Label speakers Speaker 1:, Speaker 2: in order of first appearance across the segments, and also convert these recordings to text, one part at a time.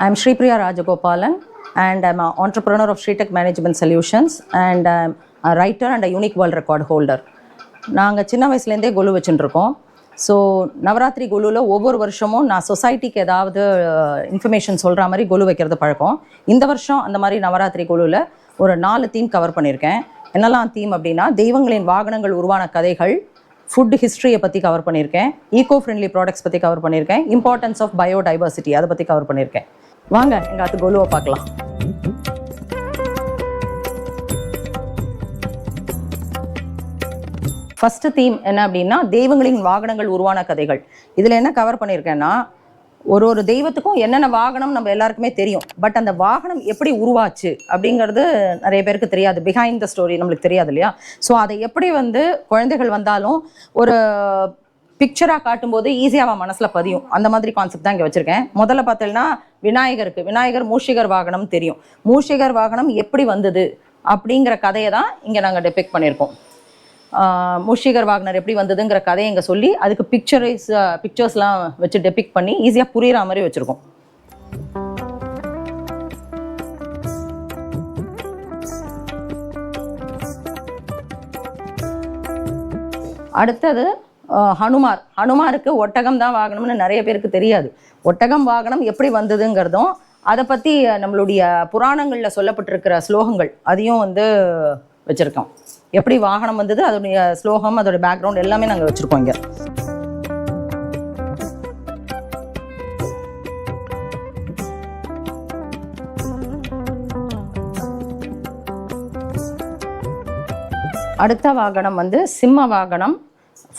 Speaker 1: I'm Sripriya Rajagopalan and I'm an entrepreneur of Sritech Management Solutions and I'm a writer and a unique world record holder. நாங்கள் சின்ன வயசுலேருந்தே கொலு வச்சுட்டுருக்கோம் so Navaratri கொலுவில் ஒவ்வொரு வருஷமும் நான் சொசைட்டிக்கு ஏதாவது இன்ஃபர்மேஷன் சொல்கிற மாதிரி கொலு வைக்கிறது பழக்கம். இந்த வருஷம் அந்த மாதிரி நவராத்திரி கொலுவில் ஒரு நாலு தீம் கவர் பண்ணியிருக்கேன். என்னெல்லாம் தீம் அப்படின்னா தெய்வங்களின் வாகனங்கள் உருவான கதைகள் ஃபுட் ஹிஸ்ட்ரியை பற்றி கவர் பண்ணியிருக்கேன். ஈகோ ஃப்ரெண்ட்லி ப்ராடக்ட்ஸ் பற்றி கவர் பண்ணியிருக்கேன். இம்பார்ட்டன்ஸ் ஆஃப் பயோடைவர்சிட்டி அதை பற்றி கவர் பண்ணியிருக்கேன். வாங்க எங்கள் அத்து கொலுவை பார்க்கலாம். ஃபர்ஸ்ட் தீம் என்ன அப்படின்னா தெய்வங்களின் வாகனங்கள் உருவான கதைகள். இதில் என்ன கவர் பண்ணியிருக்கேன்னா ஒரு ஒரு தெய்வத்துக்கும் என்னென்ன வாகனம் நம்ம எல்லாருக்குமே தெரியும். பட் அந்த வாகனம் எப்படி உருவாச்சு அப்படிங்கிறது நிறைய பேருக்கு தெரியாது. பிஹைண்ட் த ஸ்டோரி நம்மளுக்கு தெரியாது இல்லையா? ஸோ அதை எப்படி வந்து குழந்தைகள் வந்தாலும் ஒரு பிக்சராக காட்டும்போது ஈஸியாக அவன் மனசில் பதியும். அந்த மாதிரி கான்செப்ட் தான் இங்கே வச்சுருக்கேன். முதல்ல பார்த்தீங்கன்னா விநாயகருக்கு விநாயகர் மூஷிகர் வாகனம் தெரியும். மூஷிகர் வாகனம் எப்படி வந்தது அப்படிங்கிற கதையை தான் இங்கே நாங்கள் டெபிக் பண்ணியிருக்கோம். மூஷிகர் வாகனர் எப்படி வந்ததுங்கிற கதையை இங்கே சொல்லி அதுக்கு பிக்சரைஸ் பிக்சர்ஸ்லாம் வச்சு டெபிக் பண்ணி ஈஸியாக புரியுற மாதிரி வச்சுருக்கோம். அடுத்தது ஹனுமார். ஹனுமாருக்கு ஒட்டகம் தான் வாகனம்னு நிறைய பேருக்கு தெரியாது. ஒட்டகம் வாகனம் எப்படி வந்ததுங்கிறதும் அதை பற்றி நம்மளுடைய புராணங்களில் சொல்லப்பட்டிருக்கிற ஸ்லோகங்கள் அதையும் வந்து வச்சுருக்கோம். எப்படி வாகனம் வந்தது அதோடைய ஸ்லோகம் அதோட பேக்ரவுண்ட் எல்லாமே நாங்கள் வச்சுருக்கோம் இங்கே. அடுத்த வாகனம் வந்து சிம்ம வாகனம்.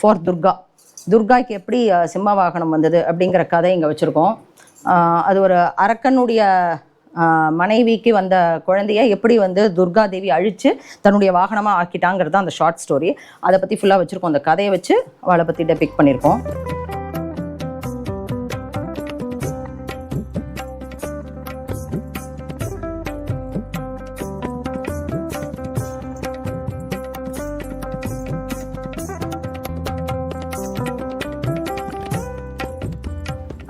Speaker 1: ஃபார் துர்கா துர்காய்க்கு எப்படி சிம்ம வாகனம் வந்தது அப்படிங்கிற கதை இங்கே வச்சுருக்கோம். அது ஒரு அரக்கனுடைய மனைவிக்கு வந்த குழந்தைய எப்படி வந்து துர்கா தேவி அழித்து தன்னுடைய வாகனமாக ஆக்கிட்டாங்கிறது தான் அந்த ஷார்ட் ஸ்டோரி அதை பற்றி ஃபுல்லாக வச்சுருக்கோம். அந்த கதையை வச்சு அவளை பற்றி டெபிக் பண்ணியிருக்கோம்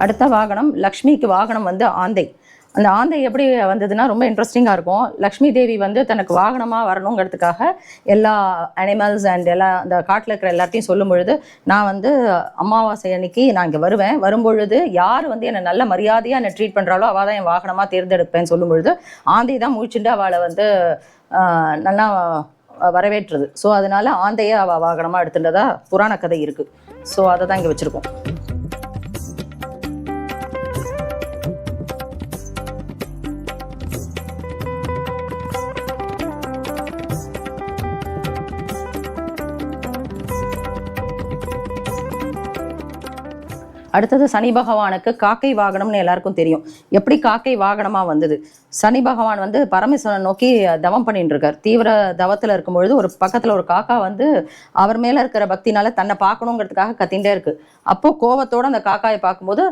Speaker 1: அடுத்த வாகனம் லக்ஷ்மிக்கு வாகனம் வந்து ஆந்தை. அந்த ஆந்தை எப்படி வந்ததுன்னா ரொம்ப இன்ட்ரெஸ்டிங்காக இருக்கும். லக்ஷ்மி தேவி வந்து தனக்கு வாகனமாக வரணுங்கிறதுக்காக எல்லா அனிமல்ஸ் அண்ட் எல்லா அந்த காட்டில் இருக்கிற எல்லாத்தையும் சொல்லும் பொழுது நான் வந்து அமாவாசை அன்னைக்கு நான் இங்கே வருவேன். வரும்பொழுது யார் வந்து என்னை நல்ல மரியாதையாக என்னை ட்ரீட் பண்ணுறாளோ அவள் தான் என் வாகனமாக தேர்ந்தெடுப்பேன்னு சொல்லும் பொழுது ஆந்தை தான் முழிச்சுட்டு அவளை வந்து நல்லா வரவேற்றுது. ஸோ அதனால ஆந்தையை அவள் வாகனமாக எடுத்துட்டதா புராண கதை இருக்குது ஸோ அதை தான் இங்கே வச்சுருக்கோம். அடுத்தது சனி பகவானுக்கு காக்கை வாகனம்னு எல்லாருக்கும் தெரியும். எப்படி காக்கை வாகனமா வந்தது? சனி பகவான் வந்து பரமேஸ்வரன் நோக்கி தவம் பண்ணிட்டு இருக்கார். தீவிர தவத்துல இருக்கும் பொழுது ஒரு பக்கத்துல ஒரு காக்கா வந்து அவர் மேல இருக்கிற பக்தினால தன்னை பார்க்கணுங்கிறதுக்காக கத்திண்டே இருக்கு. அப்போ கோவத்தோட அந்த காக்காயை பார்க்கும்போது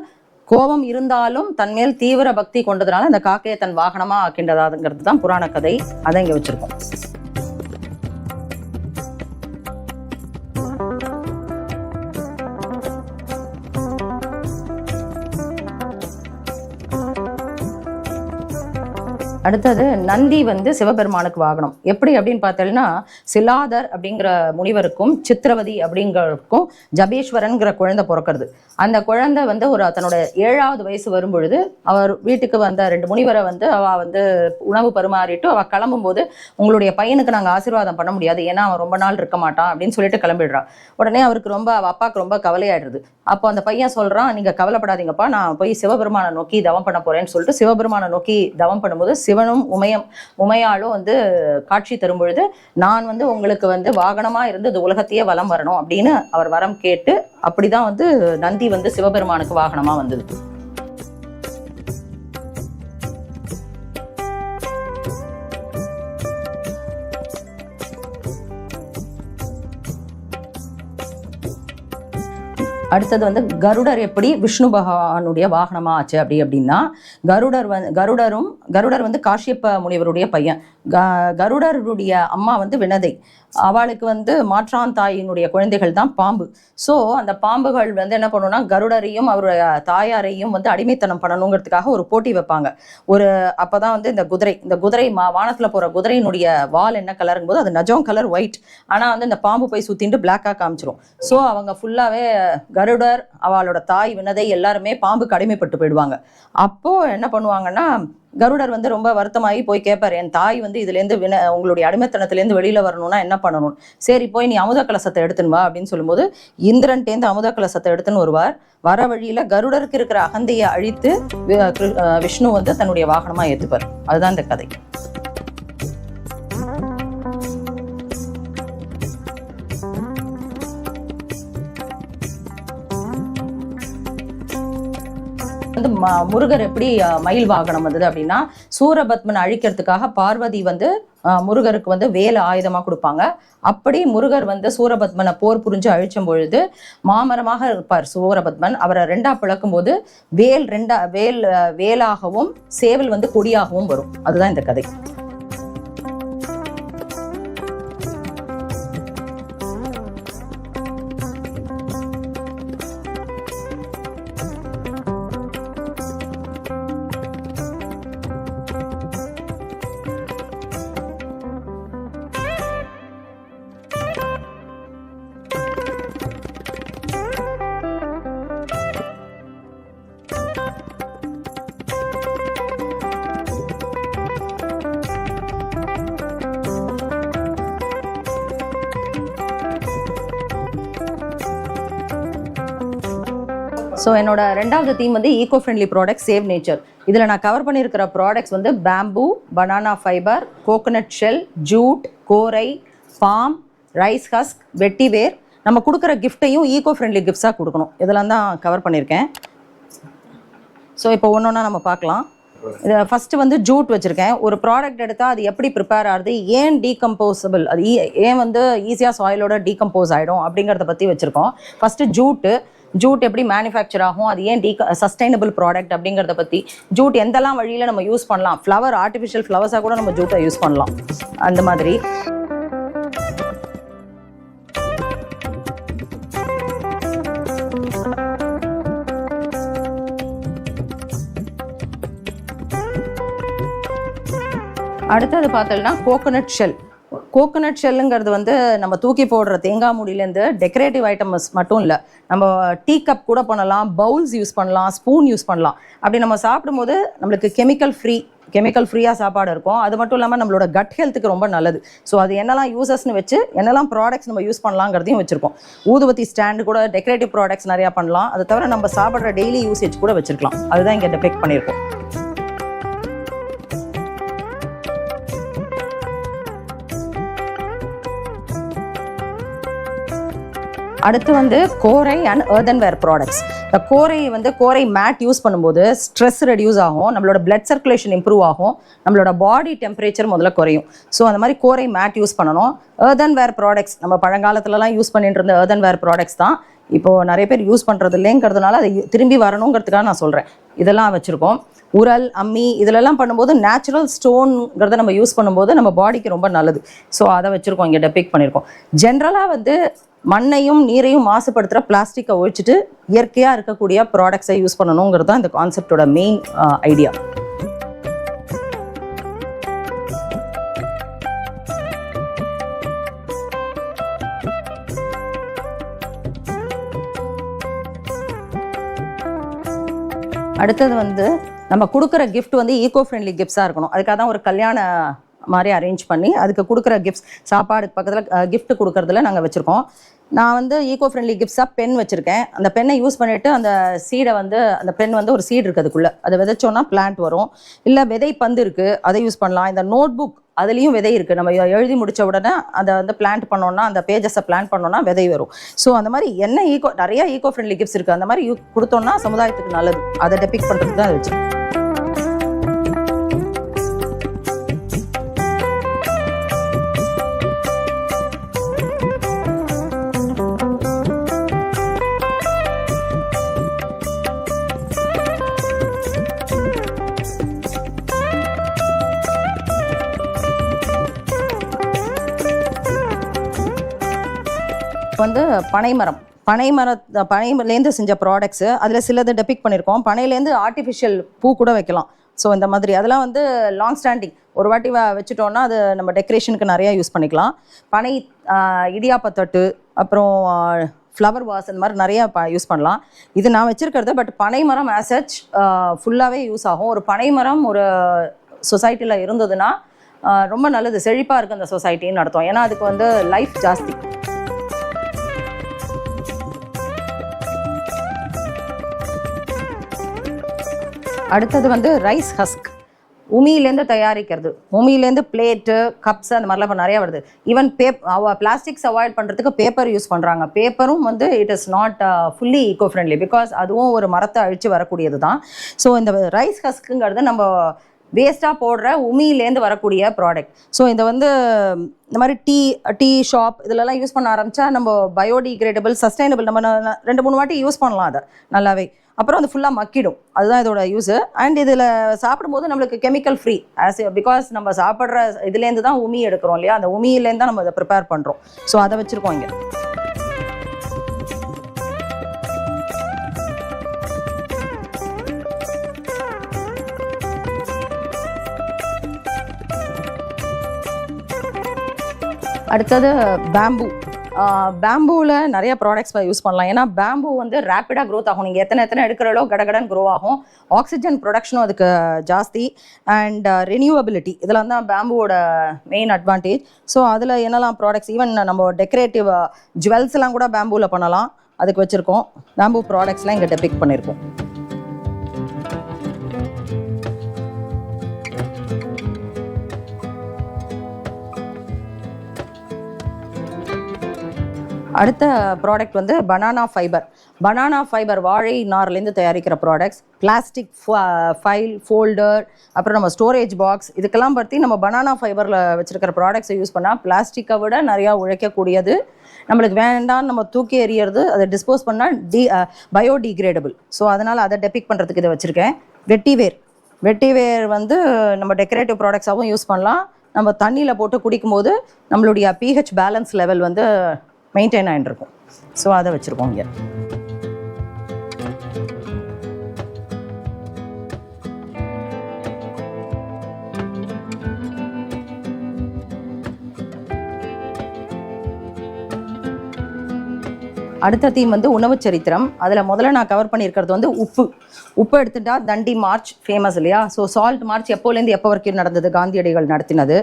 Speaker 1: கோபம் இருந்தாலும் தன் மேல் தீவிர பக்தி கொண்டதுனால அந்த காக்கையை தன் வாகனமா ஆக்கின்றதாங்கிறது தான் புராண கதை. அதை இங்க வச்சிருக்கோம். அடுத்தது நந்தி வந்து சிவபெருமானுக்கு வாகனம். எப்படி அப்படின்னு பார்த்தோம்னா சிலாதர் அப்படிங்கிற முனிவருக்கும் சித்திரவதி அப்படிங்கிறக்கும் ஜபீஸ்வரன்கிற குழந்தை பிறக்கிறது. அந்த குழந்தை வந்து ஒரு தன்னோட ஏழாவது வயசு வரும்பொழுது அவர் வீட்டுக்கு வந்த ரெண்டு முனிவரை வந்து அவ வந்து உணவு பரிமாறிட்டு அவ கிளம்பும்போது உங்களுடைய பையனுக்கு நாங்கள் ஆசீர்வாதம் பண்ண முடியாது. ஏன்னா அவன் ரொம்ப நாள் இருக்க மாட்டான். அப்படின்னு சொல்லிட்டு கிளம்பிடுறா. உடனே அவருக்கு ரொம்ப அவ அப்பாவுக்கு ரொம்ப கவலையாயிடுது அப்போ அந்த பையன் சொல்றான் நீங்க கவலைப்படாதீங்கப்பா. நான் போய் சிவபெருமானை நோக்கி தவம் பண்ண போறேன்னு சொல்லிட்டு சிவபெருமானை நோக்கி தவம் பண்ணும்போது சிவ சிவனும் உமையம் உமையாலும் வந்து காட்சி தரும் பொழுது நான் வந்து உங்களுக்கு வந்து வாகனமா இருந்து இந்த உலகத்தையே வலம் வரணும் அப்படின்னு அவர் வரம் கேட்டு அப்படிதான் வந்து நந்தி வந்து சிவபெருமானுக்கு வாகனமா வந்தது. அடுத்தது வந்து கருடர் எப்படி விஷ்ணு பகவானுடைய வாகனமாக ஆச்சு அப்படி அப்படின்னா கருடர் வந் கருடரும் கருடர் வந்து காஷ்யப்ப முனிவருடைய பையன். க கருடருடைய அம்மா வந்து வினதை. அவளுக்கு வந்து மாற்றான் தாயினுடைய குழந்தைகள் தான் பாம்பு. ஸோ அந்த பாம்புகள் வந்து என்ன பண்ணுன்னா கருடரையும் அவருடைய தாயாரையும் வந்து அடிமைத்தனம் பண்ணணுங்கிறதுக்காக ஒரு போட்டி வைப்பாங்க. ஒரு அப்போ தான் வந்து இந்த குதிரை இந்த குதிரை மா வானத்தில் போகிற குதிரையினுடைய வால் என்ன கலருங்கும் போது அது நஜம் கலர் ஒயிட் ஆனால் வந்து இந்த பாம்பு போய் சுற்றிட்டு பிளாக்காக காமிச்சிரும். ஸோ அவங்க ஃபுல்லாகவே கருடர் அவளோட தாய் வினதை எல்லாருமே பாம்புக்கு அடிமைப்பட்டு போயிடுவாங்க. அப்போது என்ன பண்ணுவாங்கன்னா கருடர் வந்து ரொம்ப வருத்தமாகி போய் கேட்பார் என் தாய் வந்து இதுலேருந்து வின உங்களுடைய அடிமைத்தனத்துலேருந்து வெளியில் வரணும்னா என்ன பண்ணணும்? சரி போய் நீ அமுத கலசத்தை எடுத்துன்னு வா அப்படின்னு சொல்லும்போது இந்திரன்டேந்து அமுத கலசத்தை எடுத்துன்னு வருவார். வர வழியில் கருடருக்கு இருக்கிற அகந்தையை அழித்து விஷ்ணு வந்து தன்னுடைய வாகனமாக ஏற்றுப்பார் அதுதான் இந்த கதை. வந்து முருகர் எப்படி மயில் வாகனம் வந்தது அப்படின்னா சூரபத்மனை அழிக்கிறதுக்காக பார்வதி வந்து முருகருக்கு வந்து வேலை ஆயுதமா கொடுப்பாங்க. அப்படி முருகர் வந்து சூரபத்மனை போர் புரிஞ்சு அழிச்சும் பொழுது மாமரமாக இருப்பார் சூரபத்மன். அவரை ரெண்டா பிளக்கும் போது வேல் ரெண்டா வேல் வேலாகவும் சேவல் வந்து கொடியாகவும் வரும். அதுதான் இந்த கதை. ஸோ என்னோட ரெண்டாவது தீம் வந்து eco friendly product save nature இதில் நான் கவர் பண்ணியிருக்கிற ப்ராடக்ட்ஸ் வந்து bamboo banana fibre coconut shell jute கோரை பாம் ரைஸ் ஹஸ்க் வெட்டிவேர் நம்ம கொடுக்குற கிஃப்ட்டையும் ஈகோ ஃப்ரெண்ட்லி கிஃப்ட்ஸாக கொடுக்கணும். இதெல்லாம் தான் கவர் பண்ணியிருக்கேன் ஸோ இப்போ ஒன்று ஒன்றா நம்ம பார்க்கலாம். இதை ஃபஸ்ட்டு வந்து ஜூட் வச்சுருக்கேன். ஒரு ப்ராடக்ட் எடுத்தால் அது எப்படி ப்ரிப்பேர் ஆகுது? ஏன் டீகம்போசபிள் அது ஏன் வந்து ஈஸியாக சாயிலோட டீகம்போஸ் ஆகிடும் அப்படிங்கிறத பற்றி வச்சுருக்கோம். ஃபஸ்ட்டு ஜூட்டு ஜூட் எப்படி மேனுஃபேக்சர் ஆகும்? அது ஏன் டீ சஸ்டைனபிள் ப்ராடக்ட் அப்படிங்கிறத பற்றி ஜூட் எந்தெல்லாம் வழியில் நம்ம யூஸ் பண்ணலாம்? ஃப்ளவர் ஆர்டிஃபிஷியல் ஃப்ளவர்ஸாக கூட நம்ம ஜூட்டை யூஸ் பண்ணலாம். அந்த மாதிரி. அடுத்தது பார்த்தோம்னா கோகனட் ஷெல் கோகோனட் ஷெல்லுங்கிறது வந்து நம்ம தூக்கி போடுற தேங்காய் மூடியிலேருந்து டெக்கரேட்டிவ் ஐட்டம்ஸ் மட்டும் இல்லை. நம்ம டீ கப் கூட பண்ணலாம் பவுல்ஸ் யூஸ் பண்ணலாம் ஸ்பூன் யூஸ் பண்ணலாம். அப்படி நம்ம சாப்பிடும்போது நம்மளுக்கு கெமிக்கல் ஃப்ரீ கெமிக்கல் ஃப்ரீயாக சாப்பாடு இருக்கும். அது மட்டும் இல்லாமல் நம்மளோட கட் ஹெல்த்துக்கு ரொம்ப நல்லது. ஸோ அது என்னெல்லாம் யூசஸ்னு வச்சு என்னெல்லாம் ப்ராடக்ட்ஸ் நம்ம யூஸ் பண்ணலாங்கிறதையும் வச்சுருக்கோம். ஊதுபத்தி ஸ்டாண்டு கூட டெக்கரேட்டிவ் ப்ராடக்ட்ஸ் நிறையா பண்ணலாம். அது தவிர நம்ம சாப்பிட்ற டெய்லி யூசேஜ் கூட வச்சுருக்கலாம். அதுதான் இங்கே டெபெக்ட் பண்ணியிருக்கோம். அடுத்து வந்து கோரை அண்ட் ஏர்தன்வேர் ப்ராடக்ட்ஸ் இந்த கோரை வந்து கோரை மேட் யூஸ் பண்ணும்போது ஸ்ட்ரெஸ் ரெடியூஸ் ஆகும் நம்மளோட பிளட் சர்க்குலேஷன் இம்ப்ரூவ் ஆகும் நம்மளோட பாடி டெம்பரேச்சர் முதல்ல குறையும். ஸோ அந்த மாதிரி கோரை மேட் யூஸ் பண்ணணும். ஏர்தன்வேர் ப்ராடக்ட்ஸ் நம்ம பழங்காலத்துலலாம் யூஸ் பண்ணிட்டு இருந்த ஏர்தன்வேர் ப்ராடக்ட்ஸ் தான். இப்போ நிறைய பேர் யூஸ் பண்ணுறது இல்லைங்கிறதுனால அதை திரும்பி வரணுங்கிறதுக்காக நான் சொல்கிறேன் இதெல்லாம் வச்சுருக்கோம். உரல் அம்மி இதிலெல்லாம் பண்ணும்போது நேச்சுரல் ஸ்டோன்ங்கிறத நம்ம யூஸ் பண்ணும்போது நம்ம பாடிக்கு ரொம்ப நல்லது. ஸோ அதை வச்சுருக்கோம் இங்கே டெபிக் பண்ணியிருக்கோம் ஜென்ரலாக வந்து மண்ணையும் நீரையும் மாசுபடுத்துகிற பிளாஸ்டிக்கை ஒழிச்சிட்டு இயற்கையாக இருக்கக்கூடிய ப்ராடக்ட்ஸை யூஸ் பண்ணணுங்கிறது தான் இந்த கான்செப்டோட மெயின் ஐடியா அடுத்தது வந்து நம்ம கொடுக்குற கிஃப்ட் வந்து ஈகோ ஃப்ரெண்ட்லி கிஃப்ட்ஸாக இருக்கணும். அதுக்காக தான் ஒரு கல்யாண மாதிரி அரேஞ்ச் பண்ணி அதுக்கு கொடுக்குற கிஃப்ட்ஸ் சாப்பாடுக்கு பக்கத்தில் கிஃப்ட் கொடுக்கறதுல நாங்கள் வச்சுருக்கோம். நான் வந்து ஈகோ ஃப்ரெண்ட்லி கிஃப்ட்ஸாக பென் வச்சுருக்கேன். அந்த பென்னை யூஸ் பண்ணிவிட்டு அந்த சீடை வந்து அந்த பென் வந்து ஒரு சீடு இருக்குது அதுக்குள்ளே. அதை விதைச்சோன்னா பிளான்ட் வரும். இல்லை விதை பந்து இருக்குது அதை யூஸ் பண்ணலாம். இந்த நோட் புக் அதுலேயும் விதை இருக்குது நம்ம எழுதி முடித்த உடனே அதை வந்து பிளான்ட் பண்ணோன்னா அந்த பேஜஸை பிளான் பண்ணோன்னா விதை வரும். ஸோ அந்த மாதிரி என்ன ஈகோ நிறைய ஈகோ ஃப்ரெண்ட்லி கிஃப்ட்ஸ் இருக்குது அந்த மாதிரி யூ- சமுதாயத்துக்கு நல்லது. அதை டெபிக் பண்ணுறது தான் வச்சு வந்து பனைமரம். பனைமர பனைலேருந்து செஞ்ச ப்ராடக்ட்ஸு அதில் சிலது டெபிக் பண்ணியிருக்கோம் பனையிலேருந்து ஆர்டிஃபிஷியல் பூ கூட வைக்கலாம். ஸோ இந்த மாதிரி. அதெல்லாம் வந்து லாங் ஸ்டாண்டிங் ஒரு வாட்டி வ அது நம்ம டெக்கரேஷனுக்கு நிறையா யூஸ் பண்ணிக்கலாம். பனை இடியாப்பத்தட்டு அப்புறம் ஃப்ளவர் வாஸ் இந்த மாதிரி நிறையா ப யூஸ் பண்ணலாம். இது நான் வச்சுருக்கிறது பட் பனைமரம் ஆசச் ஃபுல்லாகவே யூஸ் ஆகும். ஒரு பனைமரம் ஒரு சொசைட்டியில் இருந்ததுன்னா ரொம்ப நல்லது. செழிப்பாக இருக்குது அந்த சொசைட்டின்னு நடத்தும் ஏன்னா அதுக்கு வந்து லைஃப் ஜாஸ்தி. அடுத்தது வந்து ரைஸ் ஹஸ்க். உமியிலேருந்து தயாரிக்கிறது. உமியிலேருந்து பிளேட்டு கப்ஸ் அந்த மாதிரிலாம் இப்போ நிறையா வருது. ஈவன் பேப் பிளாஸ்டிக்ஸ் அவாய்ட் பண்ணுறதுக்கு பேப்பர் யூஸ் பண்ணுறாங்க பேப்பரும் வந்து it is not fully eco friendly because அதுவும் ஒரு மரத்தை அழித்து வரக்கூடியது தான் ஸோ இந்த ரைஸ் ஹஸ்க்குங்கிறது நம்ம வேஸ்ட்டாக போடுற உமியிலேருந்து வரக்கூடிய ப்ராடக்ட் ஸோ இதை வந்து இந்த மாதிரி டீ டீ ஷாப் இதிலலாம் யூஸ் பண்ண ஆரம்பித்தா நம்ம பயோடிகிரேடபிள் சஸ்டைனபிள் நம்ம ரெண்டு மூணு வாட்டி யூஸ் பண்ணலாம் அதை நல்லாவே. அப்புறம் அது ஃபுல்லாக மக்கிடும். அதுதான் இதோட யூஸு அண்ட் இதில் சாப்பிடும்போது நம்மளுக்கு கெமிக்கல் ஃப்ரீ ஆஸ் பிகாஸ் நம்ம சாப்பிட்ற இதுலேருந்து தான் உமி எடுக்கிறோம் இல்லையா? அந்த உமியிலேருந்து தான் நம்ம அதை ப்ரிப்பேர் பண்ணுறோம் ஸோ அதை வச்சுருக்கோம் இங்கே. அடுத்தது பேம்பு பேம்பூவில் நிறைய ப்ராடக்ட்ஸ் யூஸ் பண்ணலாம். ஏன்னா பேம்பு வந்து ரேப்பிடாக க்ரோத் ஆகும். நீங்கள் எத்தனை எத்தனை எடுக்கிறளோ கடகடன் க்ரோ ஆகும். ஆக்சிஜன் ப்ரொடக்ஷனும் அதுக்கு ஜாஸ்தி. அண்ட் ரினியூவபிலிட்டி இதெல்லாம் தான் பேம்புவோட மெயின் அட்வான்டேஜ் ஸோ அதில் என்னெல்லாம் ப்ராடக்ட்ஸ் ஈவன் நம்ம டெக்கரேட்டிவ் ஜுவல்ஸ்லாம் கூட பேம்பூவில் பண்ணலாம். அதுக்கு வச்சுருக்கோம். பேம்பு ப்ராடக்ட்ஸ்லாம் இங்கே டெபிக் பண்ணியிருக்கோம் அடுத்த ப்ராடக்ட் வந்து பனானா ஃபைபர் பனானா ஃபைபர் வாழை நார்லேருந்து தயாரிக்கிற ப்ராடக்ட்ஸ் பிளாஸ்டிக் ஃபைல் ஃபோல்டர் அப்புறம் நம்ம ஸ்டோரேஜ் பாக்ஸ் இதுக்கெல்லாம் பற்றி நம்ம பனானா ஃபைபரில் வச்சுருக்கிற ப்ராடக்ட்ஸை யூஸ் பண்ணால் பிளாஸ்டிக்கை விட நிறையா உழைக்கக்கூடியது. நம்மளுக்கு வேண்டாம்னு நம்ம தூக்கி எறியறது அதை டிஸ்போஸ் பண்ணால் டி பயோடிகிரேடபிள் ஸோ அதனால் அதை டெபிக் பண்ணுறதுக்கு இதை வச்சுருக்கேன். வெட்டிவேர். வெட்டிவேர் வந்து நம்ம டெக்கரேட்டிவ் ப்ராடக்ட்ஸாகவும் யூஸ் பண்ணலாம். நம்ம தண்ணியில் போட்டு குடிக்கும்போது நம்மளுடைய பிஹெச் பேலன்ஸ் லெவல் வந்து மெயின்டைன் ஆகிட்டு இருக்கும் ஸோ அதை வச்சுருக்கோம் இங்கே. அடுத்த தீம் வந்து உணவு சரித்திரம். அதில் முதல்ல நான் கவர் பண்ணியிருக்கிறது வந்து உப்பு. உப்பு எடுத்துட்டா தண்டி மார்ச் ஃபேமஸ் இல்லையா? ஸோ சால்ட் மார்ச் எப்போலேருந்து எப்போ வரைக்கும் நடந்தது? காந்தியடிகள் நடத்தினது.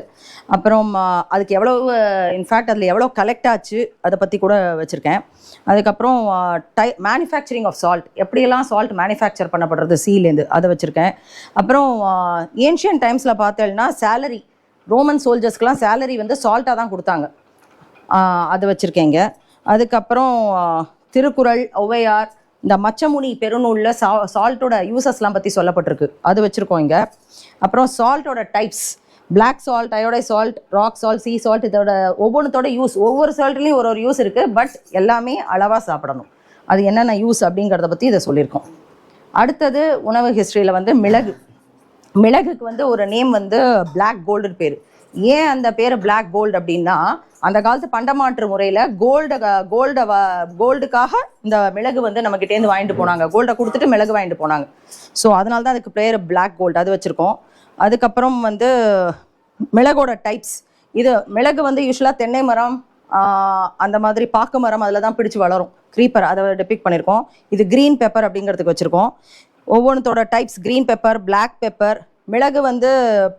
Speaker 1: அப்புறம் அதுக்கு எவ்வளோ இன்ஃபேக்ட் அதில் எவ்வளோ கலெக்ட் ஆச்சு அதை பற்றி கூட வச்சுருக்கேன். அதுக்கப்புறம் டை மேனுஃபேக்சரிங் ஆஃப் சால்ட் எப்படியெல்லாம் சால்ட் மேனுஃபேக்சர் பண்ணப்படுறது? சீலேருந்து அதை வச்சுருக்கேன். அப்புறம் ஏன்ஷியன் டைம்ஸில் பார்த்தேன்னா சேலரி ரோமன் சோல்ஜர்ஸ்க்கெலாம் சேலரி வந்து சால்ட்டாக தான் கொடுத்தாங்க. அதை வச்சுருக்கேங்க அதுக்கப்புறம் திருக்குறள் ஒவ்வையார் இந்த மச்சமுனி பெருநூலில் சா சால்ட்டோட யூசஸ்லாம் பற்றி சொல்லப்பட்டிருக்கு. அது வச்சுருக்கோம் இங்கே. அப்புறம் சால்ட்டோட types black salt அயோடை salt rock salt sea salt இதோட ஒவ்வொன்றத்தோட யூஸ் ஒவ்வொரு சால்ட்லேயும் ஒரு ஒரு யூஸ் இருக்குது பட் எல்லாமே அளவாக சாப்பிடணும். அது என்னென்ன யூஸ் அப்படிங்கிறத பற்றி இதை சொல்லியிருக்கோம். அடுத்தது உணவு ஹிஸ்ட்ரியில் வந்து மிளகு. மிளகுக்கு வந்து ஒரு நேம் வந்து பிளாக் கோல்டு பேர். ஏன் அந்த பேர் பிளாக் கோல்டு அப்படின்னா அந்த காலத்து பண்டமாற்று முறையில் கோல்டு கோல்டை கோல்டுக்காக இந்த மிளகு வந்து நம்மகிட்டேருந்து வாங்கிட்டு போனாங்க. கோல்டை கொடுத்துட்டு மிளகு வாங்கிட்டு போனாங்க. ஸோ அதனால தான் அதுக்கு பேர் பிளாக் கோல்டு அது வச்சுருக்கோம். அதுக்கப்புறம் வந்து மிளகோட டைப்ஸ் இது மிளகு வந்து யூஸ்வலாக தென்னை மரம் அந்த மாதிரி பாக்கு மரம் அதில் தான் பிடிச்சு வளரும். க்ரீப்பர் அதை டெபிக் பண்ணியிருக்கோம் இது க்ரீன் பெப்பர் அப்படிங்கிறதுக்கு வச்சுருக்கோம். ஒவ்வொன்றத்தோட types green pepper black pepper மிளகு வந்து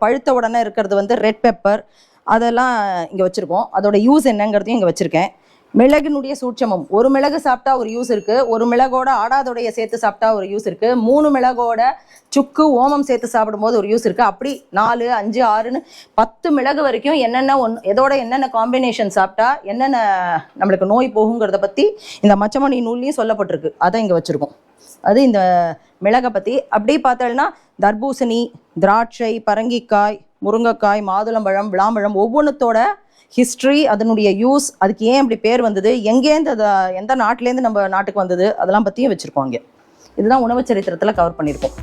Speaker 1: பழுத்த உடனே இருக்கிறது வந்து ரெட் பெப்பர் அதெல்லாம் இங்கே வச்சுருக்கோம். அதோட யூஸ் என்னங்கிறதையும் இங்கே வச்சுருக்கேன். மிளகுனுடைய சூட்சமம். ஒரு மிளகு சாப்பிட்டா ஒரு யூஸ் இருக்குது ஒரு மிளகோட ஆடாதோடைய சேர்த்து சாப்பிட்டா ஒரு யூஸ் இருக்குது மூணு மிளகோட சுக்கு ஓமம் சேர்த்து சாப்பிடும்போது ஒரு யூஸ் இருக்குது அப்படி நாலு அஞ்சு ஆறுன்னு பத்து மிளகு வரைக்கும் என்னென்ன ஒன் எதோட என்னென்ன காம்பினேஷன் சாப்பிட்டா என்னென்ன நம்மளுக்கு நோய் போகுங்கிறத பற்றி இந்த மச்சமணி நூல்லையும் சொல்லப்பட்டிருக்கு. அதை இங்கே வச்சுருக்கோம். அது இந்த மிளகை பற்றி அப்படியே பார்த்தோம்னா தர்பூசணி திராட்சை பரங்கிக்காய் முருங்கைக்காய் மாதுளம்பழம் விளாம்பழம் ஒவ்வொன்றுத்தோட ஹிஸ்ட்ரி அதனுடைய யூஸ் அதுக்கு ஏன் அப்படி பேர் வந்தது எங்கேருந்து அதை எந்த நாட்டிலேருந்து நம்ம நாட்டுக்கு வந்தது அதெல்லாம் பற்றியும் வச்சுருக்கோம் இங்கே இதுதான் உணவு சரித்திரத்தில் கவர் பண்ணியிருக்கோம்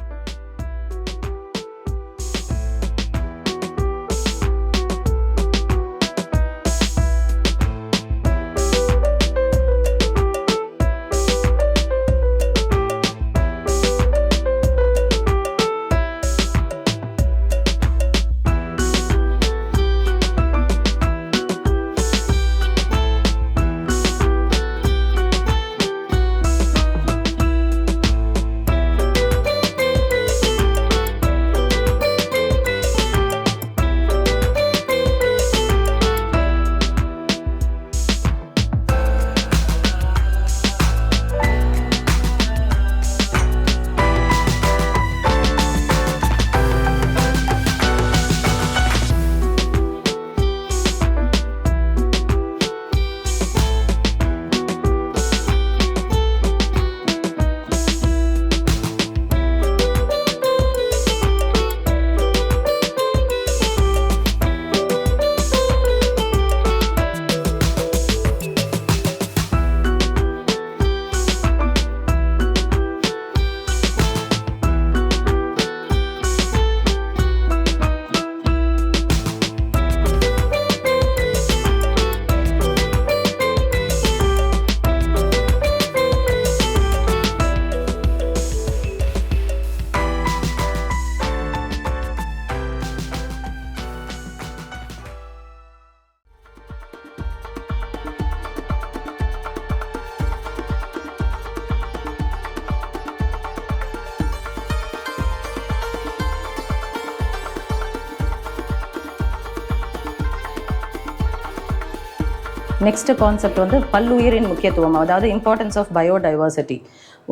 Speaker 1: நெக்ஸ்ட் கான்செப்ட் வந்து பல்லுயிரின் முக்கியத்துவம் அதாவது இம்பார்ட்டன்ஸ் ஆஃப் பயோடைவர்சிட்டி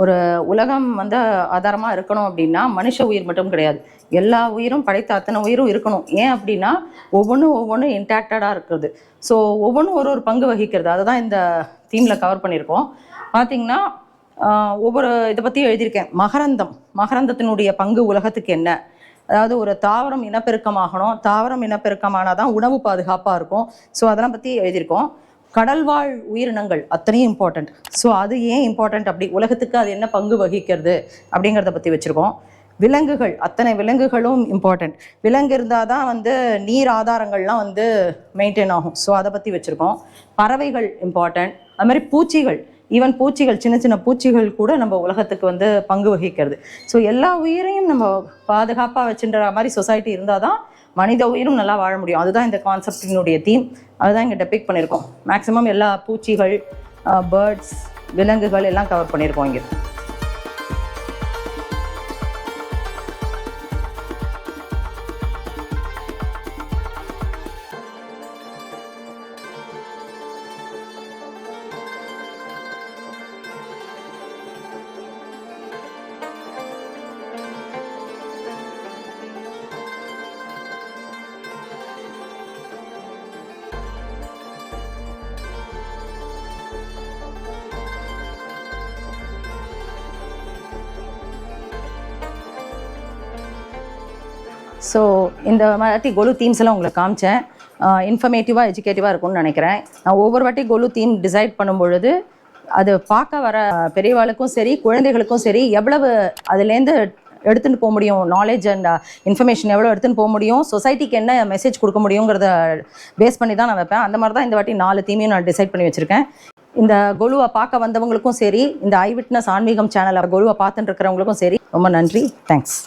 Speaker 1: ஒரு உலகம் வந்து ஆதாரமாக இருக்கணும் அப்படின்னா மனுஷ உயிர் மட்டும் கிடையாது. எல்லா உயிரும் படைத்த அத்தனை உயிரும் இருக்கணும். ஏன் அப்படின்னா ஒவ்வொன்றும் ஒவ்வொன்றும் இன்டாக்டடாக இருக்கிறது. ஸோ ஒவ்வொன்றும் ஒரு ஒரு பங்கு வகிக்கிறது. அதை தான் இந்த தீமில் கவர் பண்ணியிருக்கோம். பார்த்திங்கன்னா ஒவ்வொரு இதை பற்றி எழுதியிருக்கேன். மகரந்தம். மகரந்தத்தினுடைய பங்கு உலகத்துக்கு என்ன? அதாவது ஒரு தாவரம் இனப்பெருக்கமாகணும். தாவரம் இனப்பெருக்கமானால் தான் உணவு பாதுகாப்பாக இருக்கும். ஸோ அதெல்லாம் பற்றி எழுதியிருக்கோம். கடல்வாழ் உயிரினங்கள் அத்தனையும் இம்பார்ட்டண்ட் ஸோ அது ஏன் இம்பார்ட்டண்ட் அப்படி? உலகத்துக்கு அது என்ன பங்கு வகிக்கிறது அப்படிங்கிறத பற்றி வச்சுருக்கோம். விலங்குகள் அத்தனை விலங்குகளும் இம்பார்ட்டண்ட் விலங்கு இருந்தால் தான் வந்து நீர் ஆதாரங்கள்லாம் வந்து மெயின்டைன் ஆகும். ஸோ அதை பற்றி வச்சுருக்கோம். பறவைகள் இம்பார்ட்டண்ட் அது மாதிரி பூச்சிகள் ஈவன் பூச்சிகள் சின்ன சின்ன பூச்சிகள் கூட நம்ம உலகத்துக்கு வந்து பங்கு வகிக்கிறது. ஸோ எல்லா உயிரையும் நம்ம பாதுகாப்பாக வச்சுன்ற மாதிரி சொசைட்டி இருந்தால் தான் மனித உயிரும் நல்லா வாழ முடியும். அதுதான் இந்த கான்செப்டினுடைய தீம் அதுதான் இங்கே டெபிக் பண்ணியிருக்கோம். மேக்ஸிமம் எல்லா பூச்சிகள் பேர்ட்ஸ் விலங்குகள் எல்லாம் கவர் பண்ணியிருக்கோம் இங்கே. ஸோ இந்த மாதிரி கொலு தீம்ஸ் எல்லாம் உங்களுக்கு காமிச்சேன். இன்ஃபர்மேட்டிவாக எஜுகேட்டிவாக இருக்கும்னு நினைக்கிறேன். நான் ஒவ்வொரு வாட்டி கொலு தீம் டிசைட் பண்ணும்பொழுது அது பார்க்க வர பெரியவாளுக்கும் சரி குழந்தைகளுக்கும் சரி எவ்வளவு அதுலேருந்து எடுத்துகிட்டு போக முடியும்? நாலேஜ் அண்ட் இன்ஃபர்மேஷன் எவ்வளோ எடுத்துன்னு போக முடியும்? சொசைட்டிக்கு என்ன மெசேஜ் கொடுக்க முடியுங்கிறத பேஸ் பண்ணி தான் நான் வைப்பேன். அந்த மாதிரி தான் இந்த வாட்டி நாலு தீமையும் நான் டிசைட் பண்ணி வச்சுருக்கேன். இந்த கொலுவை பார்க்க வந்தவங்களுக்கும் சரி இந்த ஐ விட்னஸ் ஆன்மீகம் சேனலை கொலுவை பார்த்துட்டு இருக்கிறவங்களுக்கும் சரி ரொம்ப நன்றி. தேங்க்ஸ்